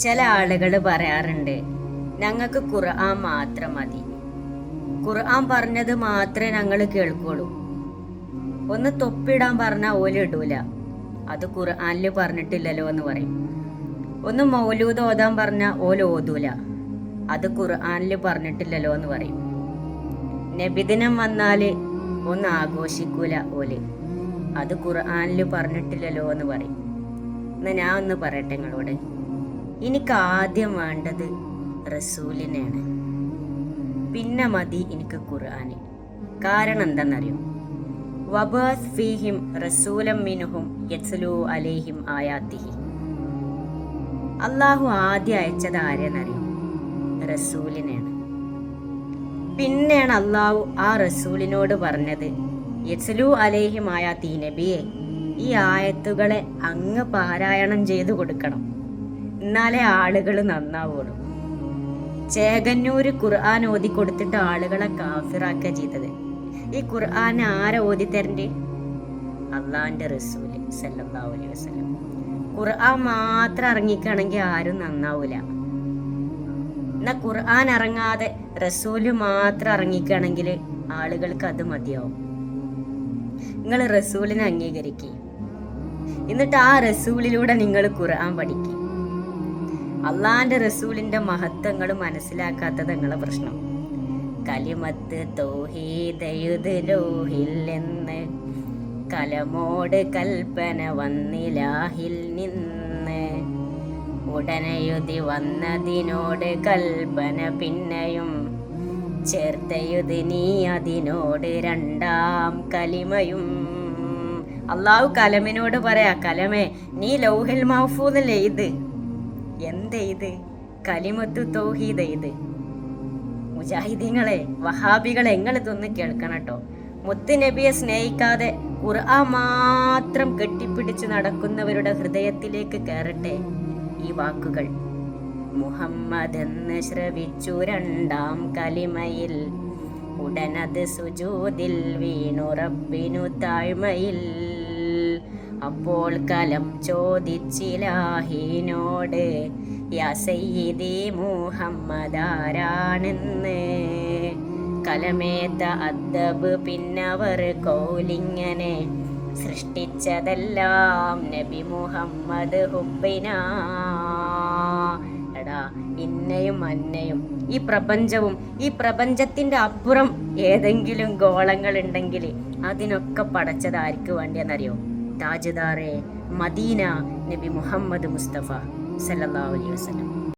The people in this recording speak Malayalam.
ചില ആളുകൾ പറയാറുണ്ട് ഞങ്ങൾക്ക് ഖുർആൻ മാത്രം മതി. ഖുർആൻ പറഞ്ഞത് മാത്രമേ ഞങ്ങൾ കേൾക്കുള്ളൂ. ഒന്ന് തൊപ്പിടാൻ പറഞ്ഞാൽ ഓൽ ഇടൂല. അത് ഖുർആനിൽ പറഞ്ഞിട്ടില്ലല്ലോ എന്ന് പറയും. ഒന്ന് മൗലൂദ് ഓതാൻ പറഞ്ഞാൽ ഓൽ ഓതൂല. അത് ഖുർആനിൽ പറഞ്ഞിട്ടില്ലല്ലോ എന്ന് പറയും. നബിദിനം വന്നാൽ ഒന്ന് ആഘോഷിക്കൂല ഓൽ. അത് ഖുർആനിൽ പറഞ്ഞിട്ടില്ലല്ലോ എന്ന് പറയും. എന്നാ ഞാൻ ഒന്ന് പറയട്ടെ നിങ്ങളോട്. എനിക്ക് ആദ്യം വേണ്ടത് റസൂലിനെയാണ്. പിന്നെ മതി എനിക്ക് ഖുർആന്. കാരണം എന്താണെന്നറിയോ വബാസ് ഫീഹിം റസൂലം മിനുഹും യത്സലു അലേഹിം ആയാത്തിഹി. അള്ളാഹു ആദ്യം അയച്ചത് ആരെന്നറിയോ? റസൂലിനെയാണ്. പിന്നെയാണ് അള്ളാഹു ആ റസൂലിനോട് പറഞ്ഞത് യസലു അലേഹിം ആയാത്തി നബിയെ ഈ ആയത്തുകളെ അങ്ങ് പാരായണം ചെയ്തു കൊടുക്കണം. എന്നാലേ ആളുകൾ നന്നാവുള്ളൂ. ചേകന്നൂര് ഖുർആൻ ഓതി കൊടുത്തിട്ട് ആളുകളെ കാഫിറാക്കുക ചെയ്തത്. ഈ ഖുർആൻ ആരെ ഓതി തരണ്ട് അള്ളാന്റെ റസൂൽ അലൈഹി വസല്ലം. ഖുർആൻ മാത്രം ഇറങ്ങിക്കുകയാണെങ്കിൽ ആരും നന്നാവൂല. എന്നാ ഖുർആൻ ഇറങ്ങാതെ റസൂൽ മാത്രം ഇറങ്ങിക്കുകയാണെങ്കിൽ ആളുകൾക്ക് അത് മതിയാവും. നിങ്ങൾ റസൂലിനെ അംഗീകരിക്കുക എന്നിട്ട് ആ റസൂലിലൂടെ നിങ്ങൾ ഖുർആൻ പഠിക്കുക അള്ളാന്റെ റസൂലിന്റെ മഹത്വങ്ങൾ മനസ്സിലാക്കാത്തത് നിങ്ങളെ പ്രശ്നം. കലിമത്ത് തോഹീദയുത് കലമോട് കൽപ്പന വന്നിലാഹിൽ നിന്ന്. ഉടനെയുതി വന്നതിനോട് കൽപ്പന പിന്നെയും. ചേർത്തയുത് നീ അതിനോട് രണ്ടാം കലിമയും. അള്ളാഹു കലമിനോട് പറയാ കലമേ നീ ലൗഹിൽ മഹഫൂദല്ലേ ഇത്? എന്തെയ്ത്? കലിമത്തു തോഹീതെയ്ത് മുജാഹിദീങ്ങളെ വഹാബികളെ എങ്ങളിതൊന്ന് കേൾക്കണം കേട്ടോ മുത്തുനബിയെ സ്നേഹിക്കാതെ ഖുർആൻ മാത്രം കെട്ടിപ്പിടിച്ച് നടക്കുന്നവരുടെ ഹൃദയത്തിലേക്ക് കയറട്ടെ ഈ വാക്കുകൾ. മുഹമ്മദ് എന്ന് ശ്രവിച്ചു രണ്ടാം കലിമയിൽ. ഉടനത് സുജൂതിൽ വീണു റബ്ബിനു അപ്പോൾ കലം ചോദിച്ചിലാഹീനോട് യാ സയ്യിദി മുഹമ്മദ് ആരാണെന്ന്? കലമേത്ത അദ്ദബ് പിന്നവർ കൗലിങ്ങനെ സൃഷ്ടിച്ചതെല്ലാം നബി മുഹമ്മദ് ഹുബിനാ എടാ ഇന്നയും അന്നയും ഈ പ്രപഞ്ചവും ഈ പ്രപഞ്ചത്തിന്റെ അപ്പുറം ഏതെങ്കിലും ഗോളങ്ങൾ ഉണ്ടെങ്കിൽ അതിനൊക്കെ പടച്ചത് ആർക്ക് വേണ്ടിയെന്നറിയോ? താജ്ദാറെ മദീന നബി മുഹമ്മദ് മുസ്തഫ സല്ലല്ലാഹു അലൈഹി വസല്ലം.